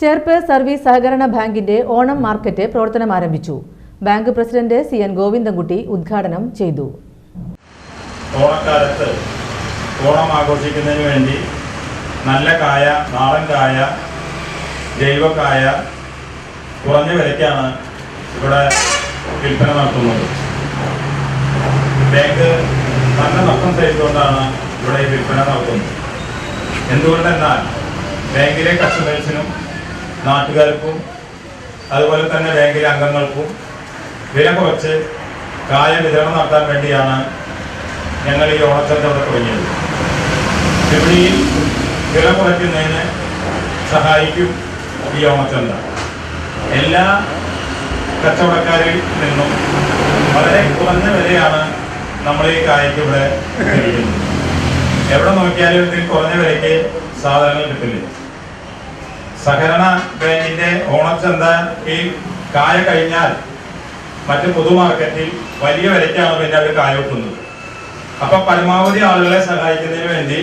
Cherpu service സഹകരണ ബാങ്കിന്റെ Onam market പ്രവർത്തനം ആരംഭിച്ചു. Bank president C N Govindankutty ഉദ്ഘാടനം ചെയ്തു. ഓണക്കാലത്ത് ഓണം ആഘോഷിക്കുന്നതിന് വേണ്ടി നല്ല കായ നാടൻ കായ ജൈവക്കായ കുറഞ്ഞ വിലയ്ക്കാണ് ഇവിടെ വിൽപ്പന നടത്തുന്നത്. ബാങ്ക് നല്ല നഷ്ടം ചെയ്തുകൊണ്ടാണ് ഇവിടെ ഈ വിൽപ്പന നടത്തുന്നത്. എന്തുകൊണ്ടെന്നാൽ ബാങ്കിലെ കസ്റ്റമേഴ്സിനും നാട്ടുകാർക്കും അതുപോലെ തന്നെ ബാങ്കിലെ അംഗങ്ങൾക്കും വില കുറച്ച് കായ വിതരണം നടത്താൻ വേണ്ടിയാണ് ഞങ്ങൾ ഈ ഓണച്ചന്ത ഇവിടെ തുടങ്ങിയത്. വിപണിയിൽ വില കുറയ്ക്കുന്നതിന് സഹായിക്കും ഈ ഓണച്ചന്ത എല്ലാ കച്ചവടക്കാരിൽ നിന്നും വളരെ കുറഞ്ഞ വിലയാണ് നമ്മൾ ഈ കായ്ക്ക് ഇവിടെ ലഭിക്കുന്നത് എവിടെ നോക്കിയാലും ഇതിൽ കുറഞ്ഞ വിലയ്ക്ക് സാധനങ്ങൾ കിട്ടില്ല. സഹകരണ ബാങ്കിന്റെ ഈ കായ കഴിഞ്ഞാൽ മറ്റ് പൊതുമാർക്കറ്റിൽ വലിയ വിലയ്ക്കാണ് പിന്നെ അവർ കായ വെക്കുന്നത്. അപ്പൊ പരമാവധി ആളുകളെ സഹായിക്കുന്നതിന് വേണ്ടി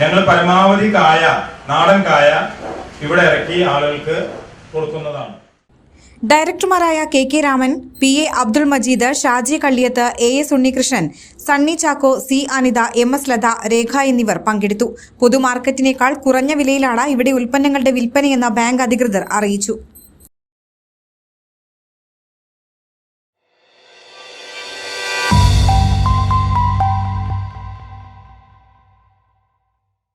ഞങ്ങൾ പരമാവധി കായ നാടൻ കായ ഇവിടെ ഇറക്കി ആളുകൾക്ക് കൊടുക്കുന്നതാണ്. ഡയറക്ടർമാരായ K K Raman P A Abdul Majeed Shaji Kalliyath A S Unnikrishnan Sunny Chacko C Anitha M S Latha Rekha എന്നിവർ പങ്കെടുത്തു. പൊതുമാർക്കറ്റിനേക്കാൾ കുറഞ്ഞ വിലയിലാണ് ഇവിടെ ഉൽപ്പന്നങ്ങളുടെ വിൽപ്പനയെന്ന് ബാങ്ക് അധികൃതർ അറിയിച്ചു.